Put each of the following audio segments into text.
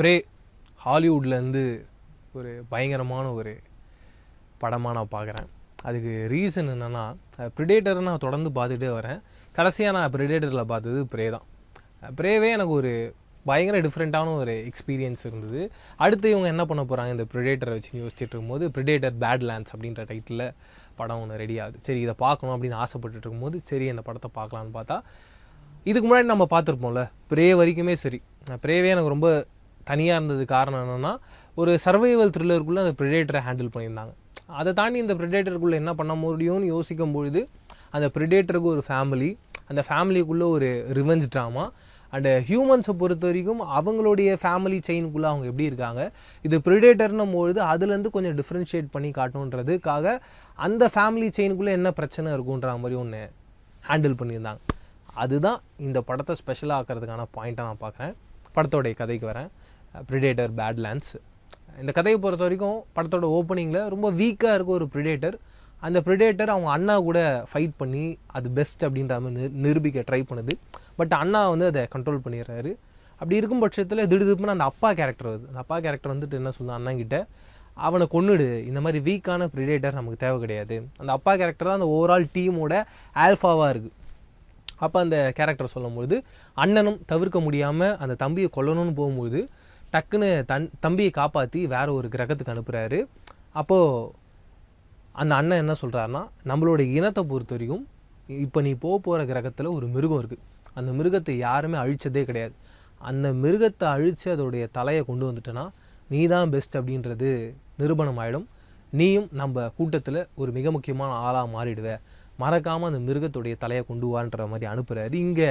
Pray ஹாலிவுட்லேருந்து ஒரு பயங்கரமான ஒரு படமாக நான் பார்க்குறேன். அதுக்கு ரீசன் என்னென்னா ப்ரிடேட்டரை நான் தொடர்ந்து பார்த்துட்டே வரேன். கடைசியாக நான் ப்ரிடேட்டரில் பார்த்தது ப்ரே தான். ப்ரேவே எனக்கு ஒரு பயங்கர டிஃப்ரெண்ட்டான ஒரு எக்ஸ்பீரியன்ஸ் இருந்தது. அடுத்து இவங்க என்ன பண்ண போகிறாங்க இந்த ப்ரிடேட்டரை வச்சு யோசிச்சுட்டு இருக்கும்போது ப்ரிடேட்டர் பேட் லேண்ட்ஸ் அப்படின்ற டைட்டில் படம் ஒன்று ரெடி ஆகுது. சரி இதை பார்க்கணும் அப்படின்னு ஆசைப்பட்டுட்டு இருக்கும்போது சரி அந்த படத்தை பார்க்கலான்னு பார்த்தா இதுக்கு முன்னாடி நம்ம பார்த்துருப்போம்ல ப்ரே வரைக்குமே சரி. ப்ரேவே எனக்கு ரொம்ப தனியாக இருந்தது காரணம் என்னென்னா ஒரு சர்வைவல் த்ரில்லருக்குள்ளே அந்த ப்ரிடேட்டரை ஹேண்டில் பண்ணியிருந்தாங்க. அதை தாண்டி இந்த ப்ரிடேட்டருக்குள்ளே என்ன பண்ண முடியும்னு யோசிக்கும் பொழுது அந்த ப்ரிடேட்டருக்கு ஒரு ஃபேமிலி அந்த ஃபேமிலிக்குள்ளே ஒரு ரிவெஞ்ச் ட்ராமா அண்டு ஹியூமன்ஸை பொறுத்த வரைக்கும் அவங்களுடைய ஃபேமிலி செயினுக்குள்ளே அவங்க எப்படி இருக்காங்க இது ப்ரிடேட்டர்னும் பொழுது அதுலேருந்து கொஞ்சம் டிஃப்ரென்ஷியேட் பண்ணி காட்டணுன்றதுக்காக அந்த ஃபேமிலி செயினுக்குள்ளே என்ன பிரச்சனை இருக்குன்ற மாதிரி ஒன்று ஹேண்டில் பண்ணியிருந்தாங்க. அதுதான் இந்த படத்தை ஸ்பெஷலாக ஆக்கிறதுக்கான பாயிண்ட்டாக நான் பார்க்குறேன். படத்தோடைய கதைக்கு வரேன். ப்ரிடேட்டர் பேட்லேண்ட்ஸ் இந்த கதையை பொறுத்த வரைக்கும் படத்தோட ஓப்பனிங்கில் ரொம்ப வீக்காக இருக்க ஒரு ப்ரிடேட்டர் அந்த ப்ரிடேட்டர் அவங்க அண்ணா கூட ஃபைட் பண்ணி அது பெஸ்ட் அப்படின்ற மாதிரி நிரூபிக்க ட்ரை பண்ணுது. பட் அண்ணா வந்து அதை கண்ட்ரோல் பண்ணிடுறாரு. அப்படி இருக்கும் பட்சத்தில் திடுதிப்புன்னு அந்த அப்பா கேரக்டர் வருது. அந்த அப்பா கேரக்டர் வந்துட்டு என்ன சொல்லுது? அண்ணாங்கிட்ட அவனை கொன்னுடு. இந்த மாதிரி வீக்கான ப்ரிடேட்டர் நமக்கு தேவை கிடையாது. அந்த அப்பா கேரக்டர் தான் அந்த ஓவரால் டீமோட ஆல்ஃபாவாக இருக்குது அப்போ அந்த கேரக்டர் சொல்லும்பொழுது அண்ணனும் தவிர்க்க முடியாமல் அந்த தம்பியை கொல்லணும்னு போகும்போது டக்குன்னு தன் தம்பியை காப்பாற்றி வேறு ஒரு கிரகத்துக்கு அனுப்புகிறாரு அப்போது அந்த அண்ணன் என்ன சொல்கிறாருன்னா நம்மளோட இனத்தை பொறுத்த வரைக்கும் இப்போ நீ போக போகிற கிரகத்தில் ஒரு மிருகம் இருக்குது அந்த மிருகத்தை யாருமே அழிச்சதே கிடையாது. அந்த மிருகத்தை அழித்து அதோடைய தலையை கொண்டு வந்துட்டேன்னா நீ தான் பெஸ்ட் அப்படின்றது நிரூபணம் ஆகிடும் நீயும் நம்ம கூட்டத்தில் ஒரு மிக முக்கியமான ஆளாக மாறிடுவ. மறக்காமல் அந்த மிருகத்துடைய தலையை கொண்டு வான்ற மாதிரி அனுப்புகிறாரு இங்கே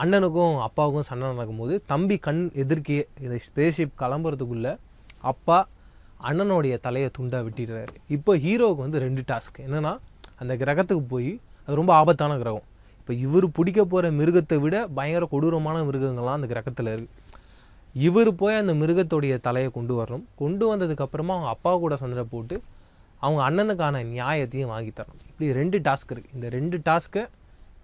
அண்ணனுக்கும் அப்பாவுக்கும் சண்டை நடக்கும்போது தம்பி கண் எதிர்க்கே இந்த ஸ்பேஸ்ஷிப் கிளம்புறதுக்குள்ளே அப்பா அண்ணனுடைய தலையை துண்டாக வெட்டிடுறாரு. இப்போ ஹீரோவுக்கு வந்து ரெண்டு டாஸ்க். என்னென்னா அந்த கிரகத்துக்கு போய் அது ரொம்ப ஆபத்தான கிரகம். இப்போ இவர் பிடிக்க போகிற மிருகத்தை விட பயங்கர கொடூரமான மிருகங்கள்லாம் அந்த கிரகத்தில் இருக்குது இவர் போய் அந்த மிருகத்துடைய தலையை கொண்டு வரணும். கொண்டு வந்ததுக்கப்புறமா அவங்க அப்பா கூட சண்டை போட்டு அவங்க அண்ணனுக்கான நியாயத்தையும் வாங்கி தரணும். இப்படி ரெண்டு டாஸ்க் இருக்குது இந்த ரெண்டு டாஸ்க்கை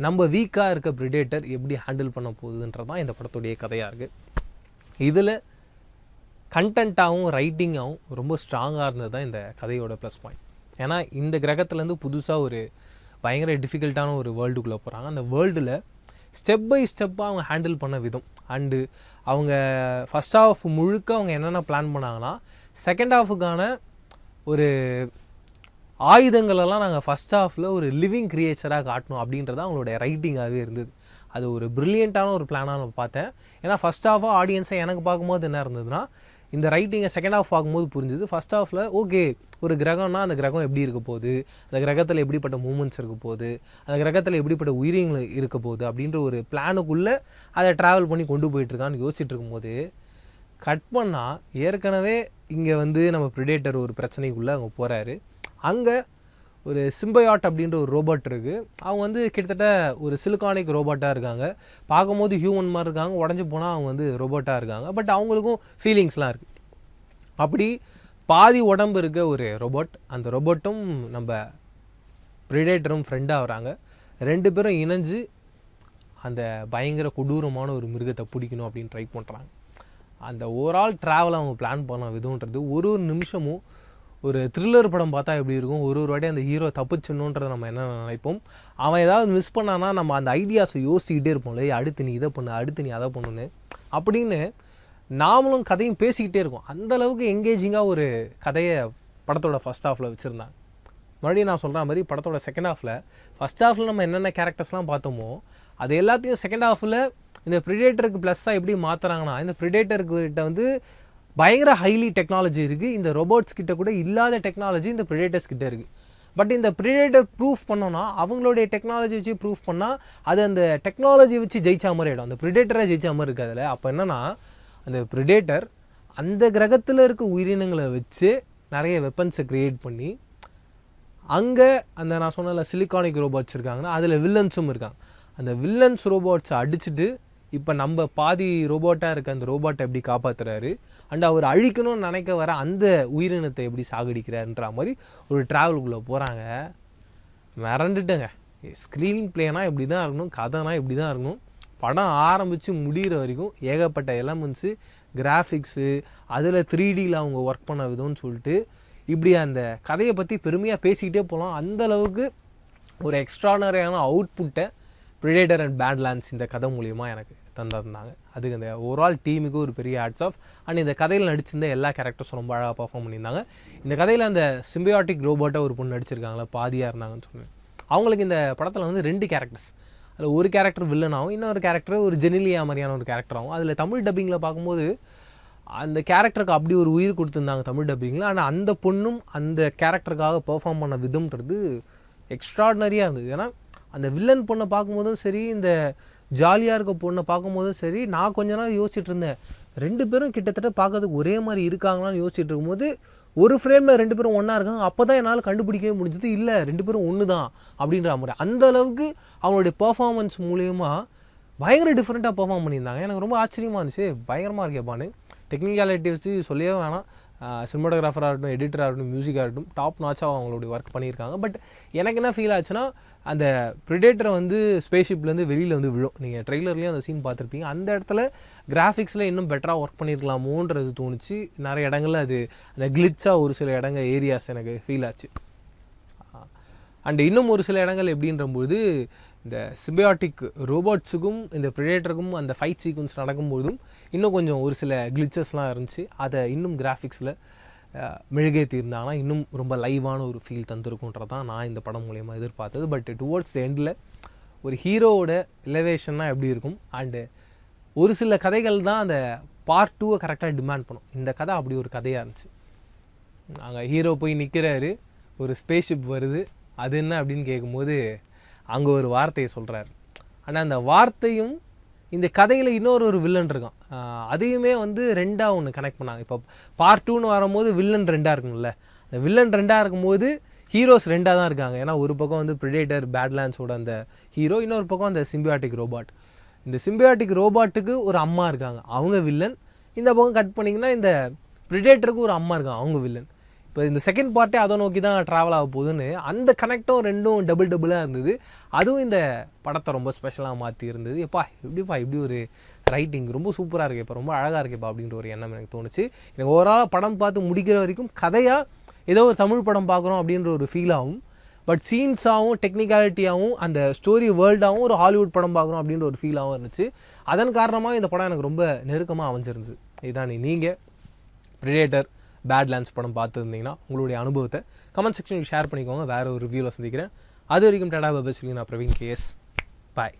நம்ம வீக்காக இருக்க ப்ரிடேட்டர் எப்படி ஹேண்டில் பண்ண போகுதுன்றது தான் இந்த படத்துடைய கதையாக இருக்குது இதில் கண்டென்ட்டாகவும் ரைட்டிங்காகவும் ரொம்ப ஸ்ட்ராங்காக இருந்தது தான் இந்த கதையோட ப்ளஸ் பாயிண்ட் ஏன்னா இந்த கிரகத்துலேருந்து புதுசாக ஒரு பயங்கர டிஃபிகல்ட்டான ஒரு வேர்ல்டுக்குள்ளே போகிறாங்க அந்த வேர்ல்டில் ஸ்டெப் பை ஸ்டெப்பாக அவங்க ஹேண்டில் பண்ண விதம். அண்டு அவங்க ஃபஸ்ட் ஹாஃப் முழுக்க அவங்க என்னென்ன பிளான் பண்ணாங்கன்னா செகண்ட் ஹாஃபுக்கான ஒரு ஆயுதங்களெல்லாம் நாங்கள் ஃபஸ்ட் ஹாஃபில் ஒரு லிவிங் க்ரியேச்சராக காட்டணும் அப்படின்றது அவங்களுடைய ரைட்டிங்காகவே இருந்தது. அது ஒரு ப்ரில்லியண்ட்டான ஒரு பிளானாக நான் பார்த்தேன். ஏன்னா ஃபஸ்ட் ஹாஃபாக ஆடியன்ஸை எனக்கு பார்க்கும்போது என்ன இருந்ததுன்னா இந்த ரைட்டிங்கை செகண்ட் ஹாஃப் பார்க்கும்போது புரிஞ்சுது. ஃபஸ்ட் ஹாஃபில் ஓகே ஒரு கிரகம்னா அந்த கிரகம் எப்படி இருக்க போகுது? அந்த கிரகத்தில் எப்படிப்பட்ட மூமெண்ட்ஸ் இருக்க போகுது? அந்த கிரகத்தில் எப்படிப்பட்ட உயிரினங்கள் இருக்க போகுது? அப்படின்ற ஒரு பிளானுக்குள்ளே அதை ட்ராவல் பண்ணி கொண்டு போயிட்டுருக்கான்னு யோசிச்சுட்டு இருக்கும்போது கட் பண்ணால் ஏற்கனவே இங்கே வந்து நம்ம ப்ரிடேட்டர் ஒரு பிரச்சனைக்குள்ளே அவங்க போகிறாரு அங்கே ஒரு சிம்பயாட் அப்படின்ற ஒரு ரோபோட் இருக்குது அவங்க வந்து கிட்டத்தட்ட ஒரு சிலிகானிக் ரோபோட்டாக இருக்காங்க. பார்க்கும்போது ஹியூமன் மாதிரி இருக்காங்க. உடஞ்சி போனால் அவங்க வந்து ரோபோட்டாக இருக்காங்க. பட் அவங்களுக்கும் ஃபீலிங்ஸ்லாம் இருக்குது அப்படி பாதி உடம்பு இருக்க ஒரு ரோபோட் அந்த ரோபோட்டும் நம்ம ப்ரிடேட்டரும் ஃப்ரெண்டாக வராங்க. ரெண்டு பேரும் இணைஞ்சு அந்த பயங்கர கொடூரமான ஒரு மிருகத்தை பிடிக்கணும் அப்படின்னு ட்ரை பண்ணுறாங்க அந்த ஓவரால் ட்ராவல் அவங்க பிளான் பண்ண விதம்ன்றது ஒரு ஒரு நிமிஷமும் ஒரு த்ரில்லர் படம் பார்த்தா எப்படி இருக்கும்? ஒரு ஒரு வாட்டி அந்த ஹீரோ தப்பிச்சிடணுன்றதை நம்ம என்ன நினைப்போம்? அவன் ஏதாவது மிஸ் பண்ணானா நம்ம அந்த ஐடியாஸை யோசிச்சுக்கிட்டே இருப்போம்ல அடுத்து நீ இதை பண்ணு அடுத்து நீ அதை பண்ணுன்னு. அப்படின்னு நாமளும் கதையும் பேசிக்கிட்டே இருக்கோம். அந்தளவுக்கு எங்கேஜிங்காக ஒரு கதையை படத்தோட ஃபர்ஸ்ட் ஹாஃபில் வச்சுருந்தாங்க. மறுபடியும் நான் சொல்கிற மாதிரி படத்தோட செகண்ட் ஹாஃபில் ஃபர்ஸ்ட் ஹாஃபில் நம்ம என்னென்ன கேரக்டர்ஸ்லாம் பார்த்தோமோ அது எல்லாத்தையும் செகண்ட் ஹாஃபில் இந்த ப்ரிடேட்டருக்கு ப்ளஸ்ஸாக எப்படி மாற்றுறாங்கன்னா இந்த ப்ரிடேட்டருக்கு கிட்ட வந்து பயங்கர ஹைலி டெக்னாலஜி இருக்குது இந்த ரோபோட்ஸ் கிட்ட கூட இல்லாத டெக்னாலஜி இந்த ப்ரிடேட்டர்ஸ் கிட்ட இருக்குது பட் இந்த ப்ரிடேட்டர் ப்ரூஃப் பண்ணோன்னா அவங்களுடைய டெக்னாலஜி வச்சு ப்ரூஃப் பண்ணால் அது அந்த டெக்னாலஜி வச்சு ஜெயிச்சா மாதிரி ஆகிடும் அந்த ப்ரிடேட்டரை ஜெயிச்சா மாதிரி இருக்குது அதில் அப்போ என்னென்னா அந்த ப்ரிடேட்டர் அந்த கிரகத்தில் இருக்க உயிரினங்களை வச்சு நிறைய வெப்பன்ஸை க்ரியேட் பண்ணி அங்கே அந்த நான் சொன்னல சிலிக்கானிக் ரோபோட்ஸ் இருக்காங்கன்னா அதில் வில்லன்ஸும் இருக்காங்க. அந்த வில்லன்ஸ் ரோபோட்ஸை அடிச்சுட்டு இப்போ நம்ம பாதி ரோபோட்டாக இருக்க அந்த ரோபோட்டை எப்படி காப்பாற்றுறாரு அண்ட் அவர் அழிக்கணும்னு நினைக்க வர அந்த உயிரினத்தை எப்படி சாகடிக்கிறாருன்ற மாதிரி ஒரு ட்ராவலுக்குள்ளே போகிறாங்க மிரண்டுட்டேங்க ஸ்க்ரீன் பிளேனா இப்படி தான் இருக்கணும் கதைனா இப்படி தான் இருக்கணும். படம் ஆரம்பித்து முடிகிற வரைக்கும் ஏகப்பட்ட எலமெண்ட்ஸு கிராஃபிக்ஸு அதில் த்ரீ டியில் அவங்க ஒர்க் பண்ண விதம்னு சொல்லிட்டு இப்படி அந்த கதையை பற்றி பெருமையாக பேசிக்கிட்டே போகலாம் அந்தளவுக்கு ஒரு எக்ஸ்ட்ரானரியான அவுட்புட்டை ப்ரிடேட்டர் அண்ட் பேட்லாண்ட்ஸ் இந்த கதை மூலியமாக எனக்கு தந்திருந்தாங்க. அதுக்கு இந்த ஓவரால் டீமுக்கு ஒரு பெரிய ஆட்ஸ் ஆஃப் அண்ட் இந்த கதையில் நடிச்சிருந்த எல்லா கேரக்டர்ஸும் ரொம்ப அழகாக பர்ஃபார்ம் பண்ணியிருந்தாங்க. இந்த கதையில் அந்த சிம்பியாட்டிக் ரோபோட்டை ஒரு பொண்ணு நடிச்சிருக்காங்களா பாதியாக இருந்தாங்கன்னு சொன்னேன். அவங்களுக்கு இந்த படத்தில் வந்து ரெண்டு கேரக்டர்ஸ் அதில் ஒரு கேரக்டர் வில்லனாகவும் இன்னொரு கேரக்டர் ஒரு ஜெனிலியா மாதிரியான ஒரு கேரக்டராகவும் அதில் தமிழ் டப்பிங்கில் பார்க்கும்போது அந்த கேரக்டருக்கு அப்படி ஒரு உயிர் கொடுத்துருந்தாங்க தமிழ் டப்பிங்கில் ஆனால் அந்த பொண்ணும் அந்த கேரக்டருக்காக பெர்ஃபார்ம் பண்ண விதம்ன்றது எக்ஸ்ட்ராடினரியாக இருந்தது. ஏன்னா அந்த வில்லன் பொண்ணை பார்க்கும்போதும் சரி இந்த ஜாலியாக இருக்க பொண்ணை பார்க்கும்போதும் சரி நான் கொஞ்ச நாள் யோசிச்சுட்டு இருந்தேன். ரெண்டு பேரும் கிட்டத்தட்ட பார்க்கறதுக்கு ஒரே மாதிரி இருக்காங்களான்னு யோசிச்சுட்டு இருக்கும்போது ஒரு ஃப்ரேமில் ரெண்டு பேரும் ஒன்றா இருக்காங்க. அப்போ தான் என்னால் கண்டுபிடிக்கவே முடிஞ்சது. இல்லை ரெண்டு பேரும் ஒன்று தான் அப்படின்ற மாதிரி. அந்த அளவுக்கு அவங்களுடைய பர்ஃபார்மன்ஸ் மூலயமா பயங்கர டிஃப்ரெண்ட்டாக பர்ஃபார்ம் பண்ணியிருந்தாங்க. எனக்கு ரொம்ப ஆச்சரியமாக இருந்துச்சு. பயங்கரமாக இருக்கேப்பான்னு டெக்னிக்காலிட்டி வச்சு சொல்லவே வேணாம். சினிமாட்டோகிராஃபராக இருக்கட்டும் எடிட்டராக இருக்கட்டும் மியூசிக்காக இருக்கட்டும் டாப் நாச்சாக அவங்களுடைய ஒர்க் பண்ணியிருக்காங்க. பட் எனக்கு என்ன ஃபீல் ஆச்சுன்னா அந்த ப்ரிடேட்டரை வந்து ஸ்பேஸ்ஷிப்லேருந்து வெளியில் வந்து விழும். நீங்கள் ட்ரெய்லர்லேயும் அந்த சீன் பார்த்துருப்பீங்க. அந்த இடத்துல கிராஃபிக்ஸில் இன்னும் பெட்டராக ஒர்க் பண்ணியிருக்கலாமோன்றது தோணுச்சு. நிறைய இடங்களில் அது அந்த கிளிச்சாக ஒரு சில இடங்க ஏரியாஸ் எனக்கு ஃபீல் ஆச்சு. அண்ட் இன்னும் ஒரு சில இடங்கள் எப்படின்றபோது இந்த சிபியாட்டிக் ரோபோட்ஸுக்கும் இந்த ப்ரிடேட்டருக்கும் அந்த ஃபைட் சீக்வன்ஸ் நடக்கும்போதும் இன்னும் கொஞ்சம் ஒரு சில கிளிச்சஸ்லாம் இருந்துச்சு. அதை இன்னும் கிராஃபிக்ஸில் மெழுகேற்றி இருந்தாங்கன்னா இன்னும் ரொம்ப லைவான ஒரு ஃபீல் தந்திருக்குன்றது தான் நான் இந்த படம் மூலயமா எதிர்பார்த்தது. பட் டுவோர்ட்ஸ் எண்டில் ஒரு ஹீரோவோட எலவேஷன்னா எப்படி இருக்கும்? அண்டு ஒரு சில கதைகள் தான் அந்த பார்ட் டூவை கரெக்டாக டிமாண்ட் பண்ணும். இந்த கதை அப்படி ஒரு கதையாக இருந்துச்சு. அங்கே ஹீரோ போய் நிற்கிறாரு ஒரு ஸ்பேஸ்ஷிப் வருது. அது என்ன அப்படின்னு கேட்கும்போது அங்கே ஒரு வார்த்தையை சொல்கிறாரு ஆனால் அந்த வார்த்தையும் இந்த கதையில் இன்னொரு ஒரு வில்லன் இருக்கான். அதையுமே வந்து ரெண்டாக ஒன்று கனெக்ட் பண்ணாங்க. இப்போ பார்ட் டூன்னு வரும்போது வில்லன் ரெண்டாக இருக்கும்ல. அந்த வில்லன் ரெண்டாக இருக்கும்போது ஹீரோஸ் ரெண்டாக தான் இருக்காங்க. ஏன்னா ஒரு பக்கம் வந்து ப்ரிடேட்டர் பேட்லாண்ட்ஸோட அந்த ஹீரோ இன்னொரு பக்கம் அந்த சிம்பியாட்டிக் ரோபாட் இந்த சிம்பியாட்டிக் ரோபாட்டுக்கு ஒரு அம்மா இருக்காங்க. அவங்க வில்லன் இந்த பக்கம் கட் பண்ணிங்கன்னா இந்த ப்ரிடேட்டருக்கு ஒரு அம்மா இருக்காங்க. அவங்க வில்லன் இப்போ இந்த செகண்ட் பார்ட்டே அதை நோக்கி தான் ட்ராவல் ஆக போகுதுன்னு அந்த கனெக்டும் ரெண்டும் டபுள் டபுளாக இருந்தது. அதுவும் இந்த படத்தை ரொம்ப ஸ்பெஷலாக மாற்றி இருந்தது. எப்பா எப்படிப்பா இப்படி ஒரு ரைட்டிங் ரொம்ப சூப்பராக இருக்குது இப்போ ரொம்ப அழகாக இருக்குப்பா அப்படின்ற ஒரு எண்ணம் எனக்கு தோணுச்சு. எனக்கு ஓவரால் படம் பார்த்து முடிக்கிற வரைக்கும் கதையாக ஏதோ ஒரு தமிழ் படம் பார்க்குறோம் அப்படின்ற ஒரு ஃபீலாகவும் பட் சீன்ஸாகவும் டெக்னிக்காலிட்டியாகவும் அந்த ஸ்டோரி வேர்ல்டாகவும் ஒரு ஹாலிவுட் படம் பார்க்குறோம் அப்படின்ற ஒரு ஃபீலாகவும் இருந்துச்சு. அதன் காரணமாக இந்த படம் எனக்கு ரொம்ப நெருக்கமாக அமைஞ்சிருந்தது. இதுதான் நீங்கள் ப்ரிடேட்டர் பேட் லேண்ட்ஸ் படம் பார்த்துருந்தீங்கன்னா உங்களுடைய அனுபவத்தை கமெண்ட் செக்ஷனில் ஷேர் பண்ணிக்கோங்க. வேறு ஒரு ரிவ்யூவில் சந்திக்கிறேன். அது வரைக்கும் டாடா பபஸ் நான் பிரவீன் கேஎஸ் பாய்